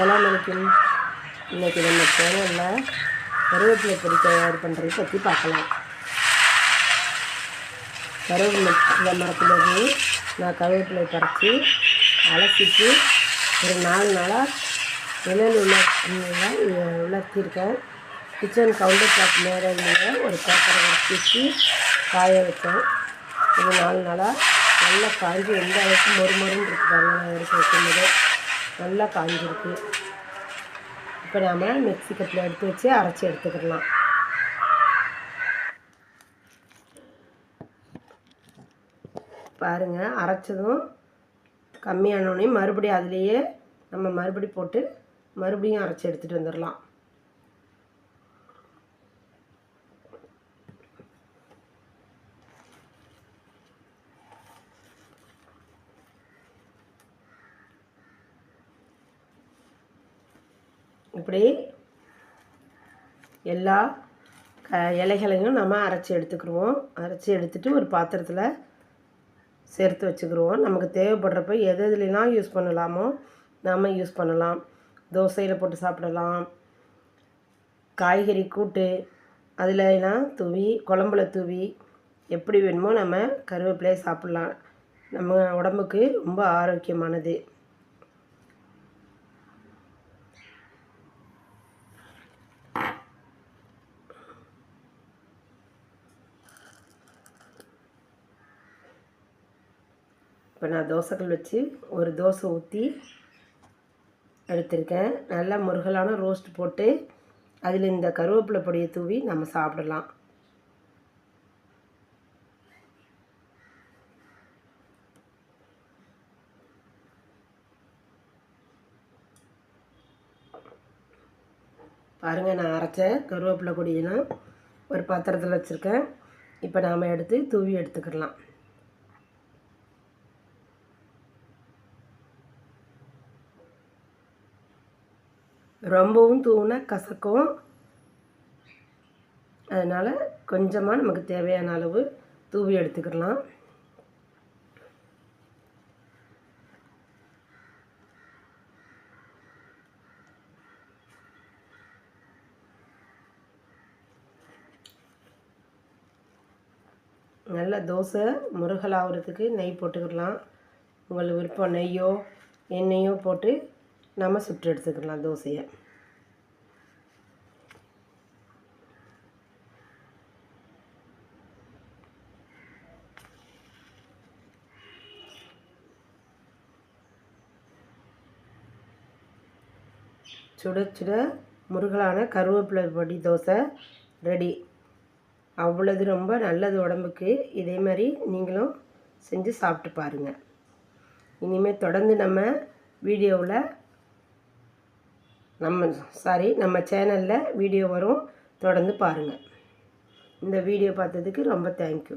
அஸ்ஸலாமு அலைக்கும் இன்றைக்கி நம்ம சேனலில் கருவேப்பிலை பொடி தயார் பண்ணுறது பற்றி பார்க்கலாம். கருவேப்பிலை மரத்துலேருந்து நான் கருவேப்பிலை பறித்து அலசிட்டு ஒரு நாலு நாளாக நிழல் உள்ள உலர்த்தியிருக்கேன் கிச்சன் கவுண்டர் டாப் மேலே ஒரு பேப்பரை வச்சு காய வச்சேன். இது நாலு நாளாக நல்லா காஞ்சி எந்த அளவுக்கு மொறு மொறுன்னு இருக்கு நான் எடுத்து வைக்கும்போது நல்லா காஞ்சிருக்கு. இப்போ நாம் மிக்சி கப்பில் எடுத்து வச்சு அரைச்சி எடுத்துக்கிடலாம் பாருங்கள் அரைச்சதும் கம்மியானோடனே மறுபடியும் அதுலேயே நம்ம மறுபடி போட்டு மறுபடியும் அரைச்சி எடுத்துகிட்டு வந்துடலாம் இப்படி எல்லா க இலைகளையும் நம்ம அரைச்சி எடுத்துக்கிடுவோம் அரைச்சி எடுத்துகிட்டு ஒரு பாத்திரத்தில் சேர்த்து வச்சுக்கிடுவோம் நமக்கு தேவைப்படுறப்ப எது எதுலாம் யூஸ் பண்ணலாமோ நாம் யூஸ் பண்ணலாம். தோசையில் போட்டு சாப்பிடலாம். காய்கறி கூட்டு அதில் எல்லாம் தூவி குழம்புல தூவி எப்படி வேணுமோ நம்ம கருவேப்பிலையை சாப்பிட்லாம். நம்ம உடம்புக்கு ரொம்ப ஆரோக்கியமானது. இப்போ நான் தோசைக்கல் வச்சு ஒரு தோசை ஊற்றி எடுத்திருக்கேன். நல்லா முருகலான ரோஸ்ட் போட்டு அதில் இந்த கருவேப்பிலை பொடியை தூவி நம்ம சாப்பிடலாம். பாருங்கள் நான் அரைச்ச கருவேப்பிலை பொடியெல்லாம் ஒரு பாத்திரத்தில் வச்சுருக்கேன். இப்போ நாம் எடுத்து தூவி எடுத்துக்கிடலாம். ரொம்பவும் தூவினா கசக்கும். அதனால் கொஞ்சமாக நமக்கு தேவையான அளவு தூவி எடுத்துக்கிடலாம் நல்ல தோசை முருகலாகிறதுக்கு நெய் போட்டுக்கிடலாம். உங்களுக்கு விருப்பம் நெய்யோ எண்ணெயோ போட்டு நம்ம சுட்டு எடுத்துக்கலாம் தோசையை. சுட சுட முருகலான கருவேப்பிலை பொடி தோசை ரெடி. அவ்வளோது ரொம்ப நல்லது உடம்புக்கு. இதே மாதிரி நீங்களும் செஞ்சு சாப்பிட்டு பாருங்கள் இனிமேல் தொடர்ந்து நம்ம வீடியோவில் நம்ம சாரி நம்ம சேனலில் வீடியோ வரும். தொடர்ந்து பாருங்கள் இந்த வீடியோ பார்த்ததுக்கு ரொம்ப தேங்க்யூ